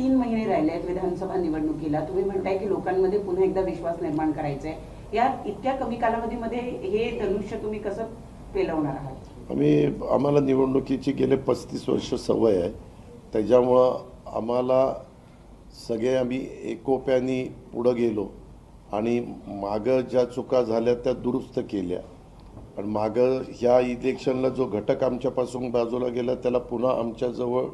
तीन महिने राहिले आहेत विधानसभा निवडणुकीला. तुम्ही म्हणताय की लोकांमध्ये पुन्हा एकदा विश्वास निर्माण करायचा आहे या इतक्या कमी कालावधीमध्ये हे धनुष्य तुम्ही कसं पेलवणार आहात? आम्ही आम्हाला निवडणुकीची गेले पस्तीस वर्ष सवय आहे. त्याच्यामुळं आम्हाला सगळे आम्ही एकोप्याने पुढं गेलो आणि मागं ज्या चुका झाल्या त्या दुरुस्त केल्या. आणि मागं ह्या इलेक्शनला जो घटक आमच्यापासून बाजूला गेला त्याला पुन्हा आमच्याजवळ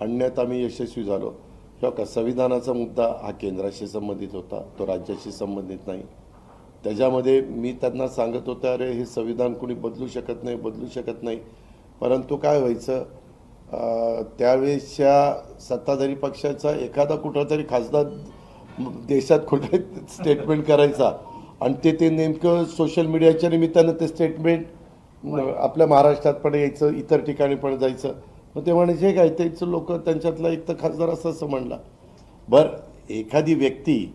आणण्यात आम्ही यशस्वी झालो. किंवा का संविधानाचा मुद्दा हा केंद्राशी संबंधित होता तो राज्याशी संबंधित नाही. त्याच्यामध्ये मी त्यांना सांगत होतं अरे हे संविधान कोणी बदलू शकत नाही बदलू शकत नाही. परंतु काय व्हायचं त्यावेळेसच्या सत्ताधारी पक्षाचा एखादा कुठला तरी खासदार देशात कुठे स्टेटमेंट करायचा. आणि ते ते नेमकं सोशल मीडियाच्या निमित्तानं ते स्टेटमेंट आपल्या महाराष्ट्रात पण यायचं इतर ठिकाणी पण जायचं. मग ते म्हणायचे काय तेच लोक त्यांच्यातला एक तर खासदार असं असं म्हणला. बरं एखादी व्यक्ती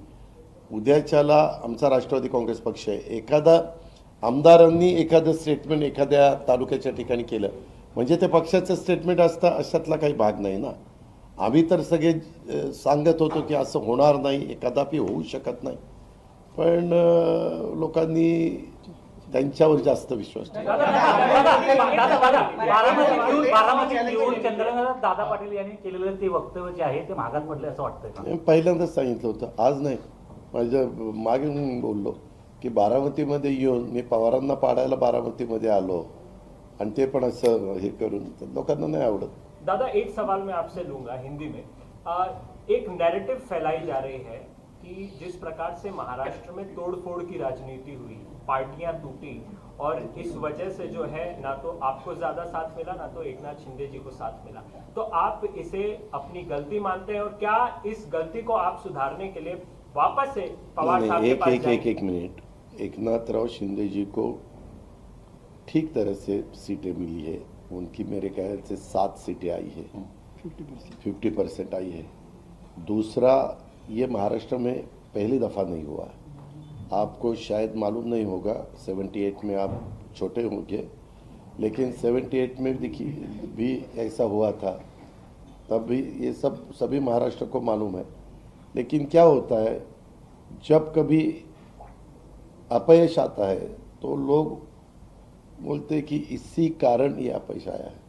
उद्याच्याला आमचा राष्ट्रवादी काँग्रेस पक्ष आहे. एखादा आमदारांनी एखादं स्टेटमेंट एखाद्या तालुक्याच्या ठिकाणी केलं म्हणजे ते पक्षाचं स्टेटमेंट असतं अशातला काही भाग नाही ना. आम्ही तर सगळे सांगत होतो की असं होणार नाही कदापि होऊ शकत नाही. पण लोकांनी त्यांच्यावर जास्त विश्वास ठेवला दादा, पाटील यांनी केलेलं ते वक्तव्य जे आहे ते पडले असं वाटतंय का? मी पहिल्यांदाच सांगितलं होतं आज नाही. माझ्या मागे बोललो की बारामतीमध्ये येऊन मी पवारांना पाडायला बारामतीमध्ये आलो आणि ते पण असं हे करून लोकांना नाही आवडत. दादा एक सवाल मैं आपसे लूंगा हिंदी में. आ, एक नैरेटिव फैलाई जा रही है कि जिस प्रकार से महाराष्ट्र में तोड़फोड़ की राजनीति हुई पार्टियाँ टूटी और इस वजह से जो है ना तो आपको ज़्यादा साथ मिला ना तो एकनाथ शिंदे जी को साथ मिला। तो आप इसे अपनी गलती मानते हैं और क्या इस गलती को आप सुधारने के लिए वापस से पवार साहब एक पास एक एक? एक मिनट। एकनाथ राव शिंदे जी को ठीक तरह से सीटें मिली है। उनकी मेरे ख्याल से सात सीटें आई है। फिफ्टी परसेंट आई है। दूसरा ये महाराष्ट्र में पहली दफ़ा नहीं हुआ आपको शायद मालूम नहीं होगा 78 में आप छोटे होंगे, लेकिन 78 में देखिए, भी ऐसा हुआ था। तब भी ये सब, सभी महाराष्ट्र को मालूम है। लेकिन क्या होता है, जब कभी अपयश आता है तो लोग बोलते कि इसी कारण ये अपयश आया है।